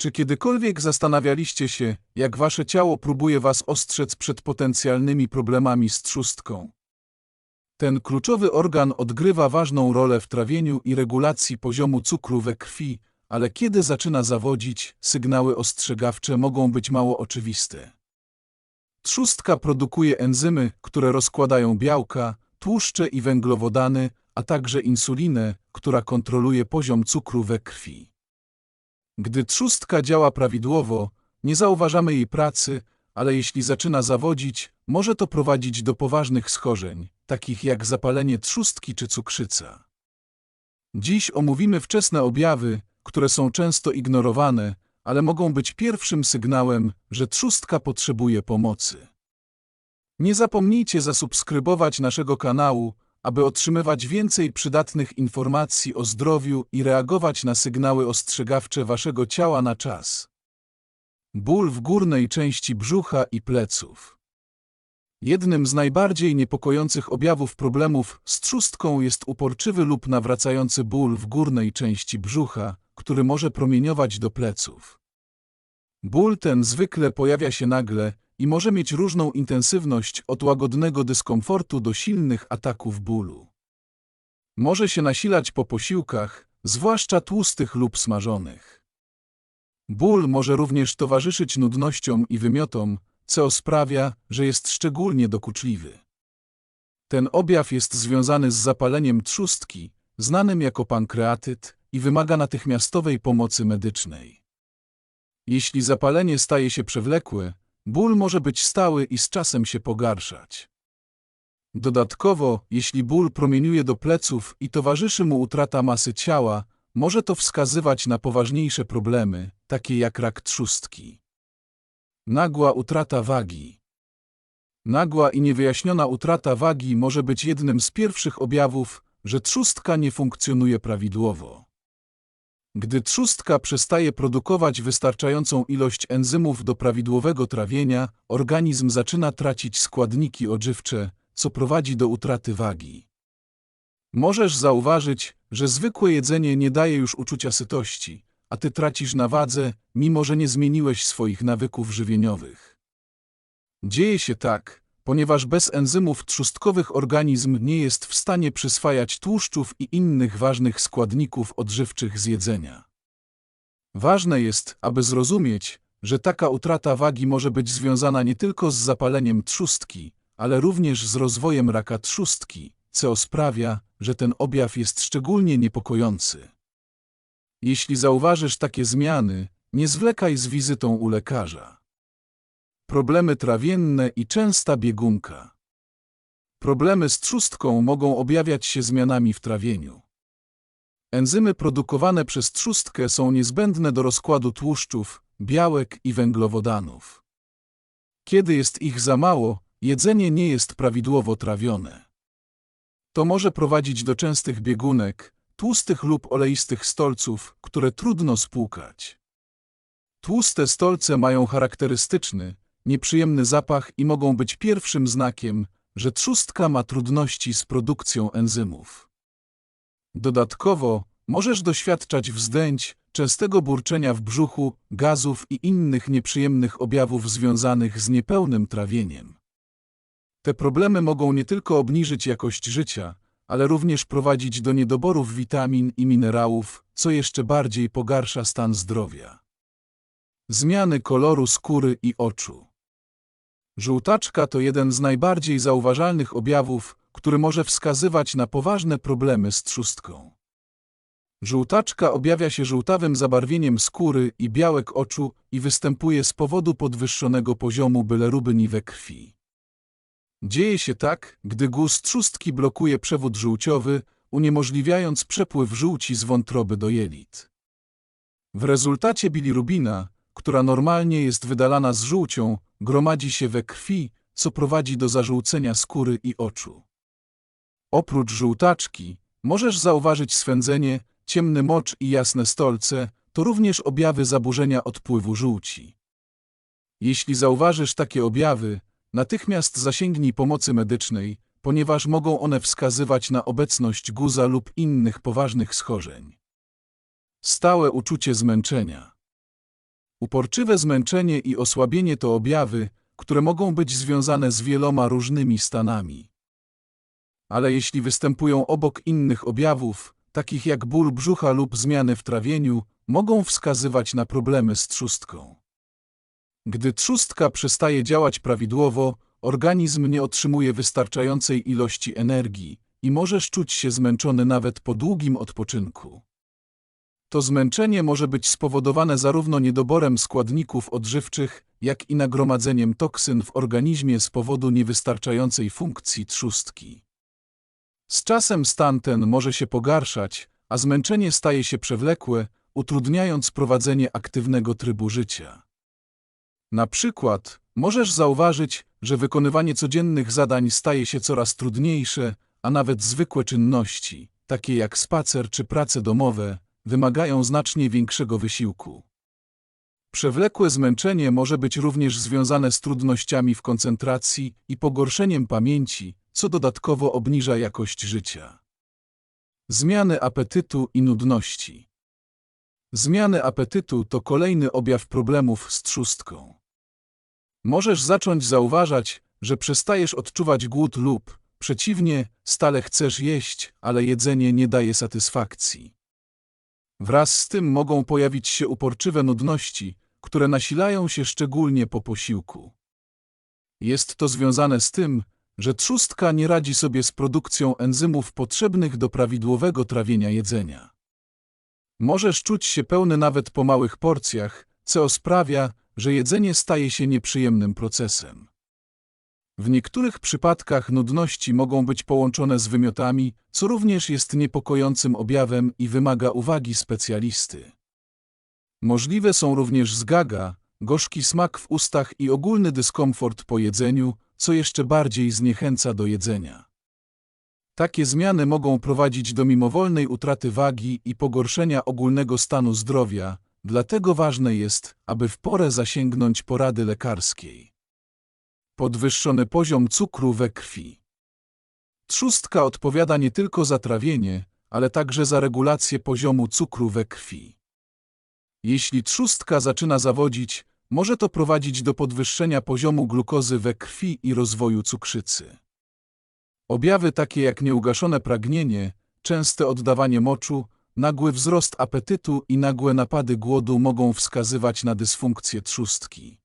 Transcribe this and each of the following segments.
Czy kiedykolwiek zastanawialiście się, jak wasze ciało próbuje was ostrzec przed potencjalnymi problemami z trzustką? Ten kluczowy organ odgrywa ważną rolę w trawieniu i regulacji poziomu cukru we krwi, ale kiedy zaczyna zawodzić, sygnały ostrzegawcze mogą być mało oczywiste. Trzustka produkuje enzymy, które rozkładają białka, tłuszcze i węglowodany, a także insulinę, która kontroluje poziom cukru we krwi. Gdy trzustka działa prawidłowo, nie zauważamy jej pracy, ale jeśli zaczyna zawodzić, może to prowadzić do poważnych schorzeń, takich jak zapalenie trzustki czy cukrzyca. Dziś omówimy wczesne objawy, które są często ignorowane, ale mogą być pierwszym sygnałem, że trzustka potrzebuje pomocy. Nie zapomnijcie zasubskrybować naszego kanału, aby otrzymywać więcej przydatnych informacji o zdrowiu i reagować na sygnały ostrzegawcze waszego ciała na czas. Ból w górnej części brzucha i pleców. Jednym z najbardziej niepokojących objawów problemów z trzustką jest uporczywy lub nawracający ból w górnej części brzucha, który może promieniować do pleców. Ból ten zwykle pojawia się nagle i może mieć różną intensywność od łagodnego dyskomfortu do silnych ataków bólu. Może się nasilać po posiłkach, zwłaszcza tłustych lub smażonych. Ból może również towarzyszyć nudnościom i wymiotom, co sprawia, że jest szczególnie dokuczliwy. Ten objaw jest związany z zapaleniem trzustki, znanym jako pankreatyt, i wymaga natychmiastowej pomocy medycznej. Jeśli zapalenie staje się przewlekłe, ból może być stały i z czasem się pogarszać. Dodatkowo, jeśli ból promieniuje do pleców i towarzyszy mu utrata masy ciała, może to wskazywać na poważniejsze problemy, takie jak rak trzustki. Nagła utrata wagi. Nagła i niewyjaśniona utrata wagi może być jednym z pierwszych objawów, że trzustka nie funkcjonuje prawidłowo. Gdy trzustka przestaje produkować wystarczającą ilość enzymów do prawidłowego trawienia, organizm zaczyna tracić składniki odżywcze, co prowadzi do utraty wagi. Możesz zauważyć, że zwykłe jedzenie nie daje już uczucia sytości, a ty tracisz na wadze, mimo że nie zmieniłeś swoich nawyków żywieniowych. Dzieje się tak, ponieważ bez enzymów trzustkowych organizm nie jest w stanie przyswajać tłuszczów i innych ważnych składników odżywczych z jedzenia. Ważne jest, aby zrozumieć, że taka utrata wagi może być związana nie tylko z zapaleniem trzustki, ale również z rozwojem raka trzustki, co sprawia, że ten objaw jest szczególnie niepokojący. Jeśli zauważysz takie zmiany, nie zwlekaj z wizytą u lekarza. Problemy trawienne i częsta biegunka. Problemy z trzustką mogą objawiać się zmianami w trawieniu. Enzymy produkowane przez trzustkę są niezbędne do rozkładu tłuszczów, białek i węglowodanów. Kiedy jest ich za mało, jedzenie nie jest prawidłowo trawione. To może prowadzić do częstych biegunek, tłustych lub oleistych stolców, które trudno spłukać. Tłuste stolce mają charakterystyczny, nieprzyjemny zapach i mogą być pierwszym znakiem, że trzustka ma trudności z produkcją enzymów. Dodatkowo możesz doświadczać wzdęć, częstego burczenia w brzuchu, gazów i innych nieprzyjemnych objawów związanych z niepełnym trawieniem. Te problemy mogą nie tylko obniżyć jakość życia, ale również prowadzić do niedoborów witamin i minerałów, co jeszcze bardziej pogarsza stan zdrowia. Zmiany koloru skóry i oczu. Żółtaczka to jeden z najbardziej zauważalnych objawów, który może wskazywać na poważne problemy z trzustką. Żółtaczka objawia się żółtawym zabarwieniem skóry i białek oczu i występuje z powodu podwyższonego poziomu bilerubyni we krwi. Dzieje się tak, gdy guz trzustki blokuje przewód żółciowy, uniemożliwiając przepływ żółci z wątroby do jelit. W rezultacie bilirubina, która normalnie jest wydalana z żółcią, gromadzi się we krwi, co prowadzi do zażółcenia skóry i oczu. Oprócz żółtaczki, możesz zauważyć swędzenie, ciemny mocz i jasne stolce, to również objawy zaburzenia odpływu żółci. Jeśli zauważysz takie objawy, natychmiast zasięgnij pomocy medycznej, ponieważ mogą one wskazywać na obecność guza lub innych poważnych schorzeń. Stałe uczucie zmęczenia. Uporczywe zmęczenie i osłabienie to objawy, które mogą być związane z wieloma różnymi stanami. Ale jeśli występują obok innych objawów, takich jak ból brzucha lub zmiany w trawieniu, mogą wskazywać na problemy z trzustką. Gdy trzustka przestaje działać prawidłowo, organizm nie otrzymuje wystarczającej ilości energii i możesz czuć się zmęczony nawet po długim odpoczynku. To zmęczenie może być spowodowane zarówno niedoborem składników odżywczych, jak i nagromadzeniem toksyn w organizmie z powodu niewystarczającej funkcji trzustki. Z czasem stan ten może się pogarszać, a zmęczenie staje się przewlekłe, utrudniając prowadzenie aktywnego trybu życia. Na przykład, możesz zauważyć, że wykonywanie codziennych zadań staje się coraz trudniejsze, a nawet zwykłe czynności, takie jak spacer czy prace domowe, wymagają znacznie większego wysiłku. Przewlekłe zmęczenie może być również związane z trudnościami w koncentracji i pogorszeniem pamięci, co dodatkowo obniża jakość życia. Zmiany apetytu i nudności. Zmiany apetytu to kolejny objaw problemów z trzustką. Możesz zacząć zauważać, że przestajesz odczuwać głód lub, przeciwnie, stale chcesz jeść, ale jedzenie nie daje satysfakcji. Wraz z tym mogą pojawić się uporczywe nudności, które nasilają się szczególnie po posiłku. Jest to związane z tym, że trzustka nie radzi sobie z produkcją enzymów potrzebnych do prawidłowego trawienia jedzenia. Możesz czuć się pełny nawet po małych porcjach, co sprawia, że jedzenie staje się nieprzyjemnym procesem. W niektórych przypadkach nudności mogą być połączone z wymiotami, co również jest niepokojącym objawem i wymaga uwagi specjalisty. Możliwe są również zgaga, gorzki smak w ustach i ogólny dyskomfort po jedzeniu, co jeszcze bardziej zniechęca do jedzenia. Takie zmiany mogą prowadzić do mimowolnej utraty wagi i pogorszenia ogólnego stanu zdrowia, dlatego ważne jest, aby w porę zasięgnąć porady lekarskiej. Podwyższony poziom cukru we krwi. Trzustka odpowiada nie tylko za trawienie, ale także za regulację poziomu cukru we krwi. Jeśli trzustka zaczyna zawodzić, może to prowadzić do podwyższenia poziomu glukozy we krwi i rozwoju cukrzycy. Objawy takie jak nieugaszone pragnienie, częste oddawanie moczu, nagły wzrost apetytu i nagłe napady głodu mogą wskazywać na dysfunkcję trzustki.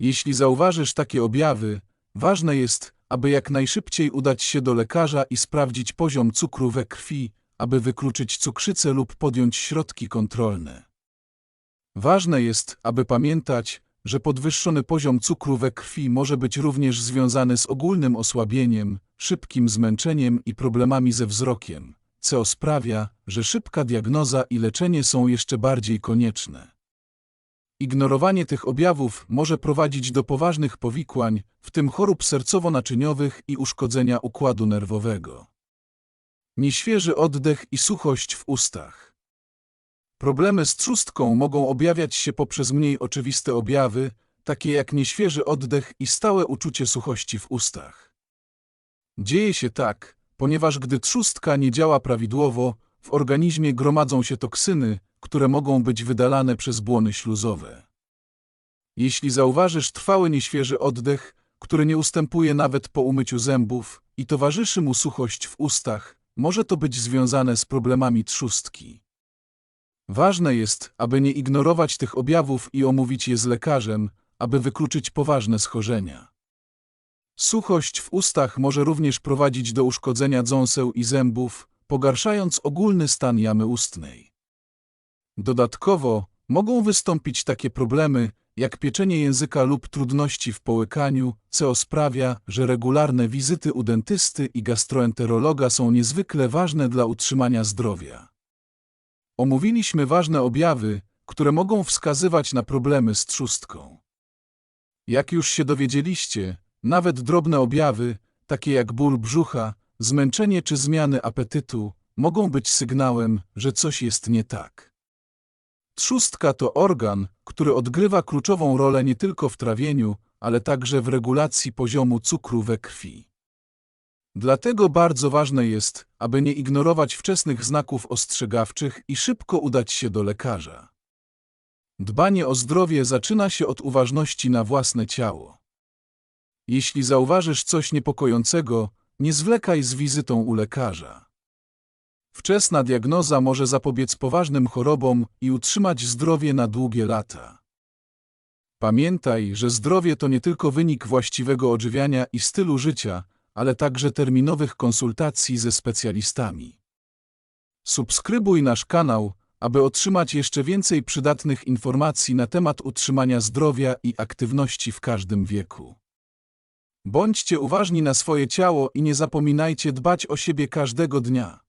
Jeśli zauważysz takie objawy, ważne jest, aby jak najszybciej udać się do lekarza i sprawdzić poziom cukru we krwi, aby wykluczyć cukrzycę lub podjąć środki kontrolne. Ważne jest, aby pamiętać, że podwyższony poziom cukru we krwi może być również związany z ogólnym osłabieniem, szybkim zmęczeniem i problemami ze wzrokiem, co sprawia, że szybka diagnoza i leczenie są jeszcze bardziej konieczne. Ignorowanie tych objawów może prowadzić do poważnych powikłań, w tym chorób sercowo-naczyniowych i uszkodzenia układu nerwowego. Nieświeży oddech i suchość w ustach. Problemy z trzustką mogą objawiać się poprzez mniej oczywiste objawy, takie jak nieświeży oddech i stałe uczucie suchości w ustach. Dzieje się tak, ponieważ gdy trzustka nie działa prawidłowo, w organizmie gromadzą się toksyny, które mogą być wydalane przez błony śluzowe. Jeśli zauważysz trwały nieświeży oddech, który nie ustępuje nawet po umyciu zębów i towarzyszy mu suchość w ustach, może to być związane z problemami trzustki. Ważne jest, aby nie ignorować tych objawów i omówić je z lekarzem, aby wykluczyć poważne schorzenia. Suchość w ustach może również prowadzić do uszkodzenia dząseł i zębów, pogarszając ogólny stan jamy ustnej. Dodatkowo mogą wystąpić takie problemy, jak pieczenie języka lub trudności w połykaniu, co sprawia, że regularne wizyty u dentysty i gastroenterologa są niezwykle ważne dla utrzymania zdrowia. Omówiliśmy ważne objawy, które mogą wskazywać na problemy z trzustką. Jak już się dowiedzieliście, nawet drobne objawy, takie jak ból brzucha, zmęczenie czy zmiany apetytu, mogą być sygnałem, że coś jest nie tak. Trzustka to organ, który odgrywa kluczową rolę nie tylko w trawieniu, ale także w regulacji poziomu cukru we krwi. Dlatego bardzo ważne jest, aby nie ignorować wczesnych znaków ostrzegawczych i szybko udać się do lekarza. Dbanie o zdrowie zaczyna się od uważności na własne ciało. Jeśli zauważysz coś niepokojącego, nie zwlekaj z wizytą u lekarza. Wczesna diagnoza może zapobiec poważnym chorobom i utrzymać zdrowie na długie lata. Pamiętaj, że zdrowie to nie tylko wynik właściwego odżywiania i stylu życia, ale także terminowych konsultacji ze specjalistami. Subskrybuj nasz kanał, aby otrzymać jeszcze więcej przydatnych informacji na temat utrzymania zdrowia i aktywności w każdym wieku. Bądźcie uważni na swoje ciało i nie zapominajcie dbać o siebie każdego dnia.